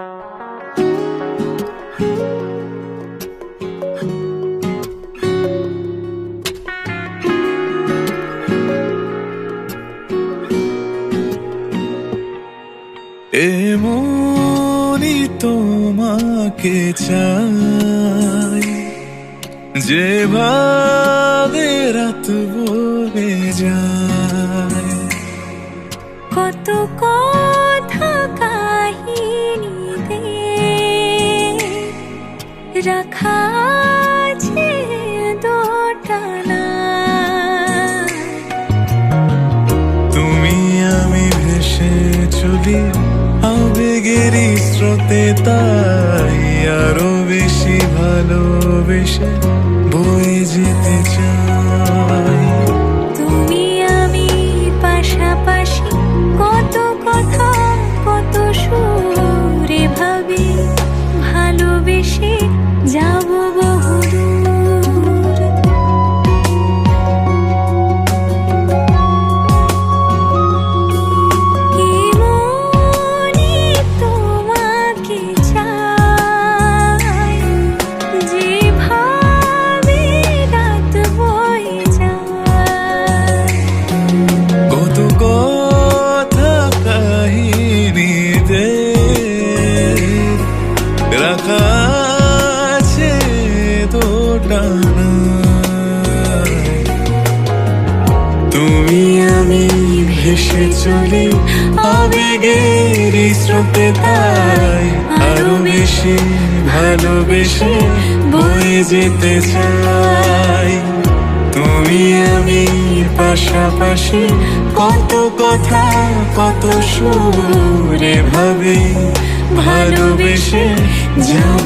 এমনি তোমাকে চাই যেভাবে রাত বলে যায়। কত কত আছে দোটানা। তুমি আমি ভেসে চলি আবেগেরই স্রোতে তাই আরও বেশি ভালোবেসে বয়ে যেতে চাই। তুমি আমি পাশাপাশি কত কথা কত সুরে ভেসে চলি আবেগের স্রোতে তাই আরও বেশি ভালোবেসে বয়ে যেতে চাই। তুমি আমি পাশাপাশি কত কথা, কত সুরে ভাবে ভালোবেসে বহুদূর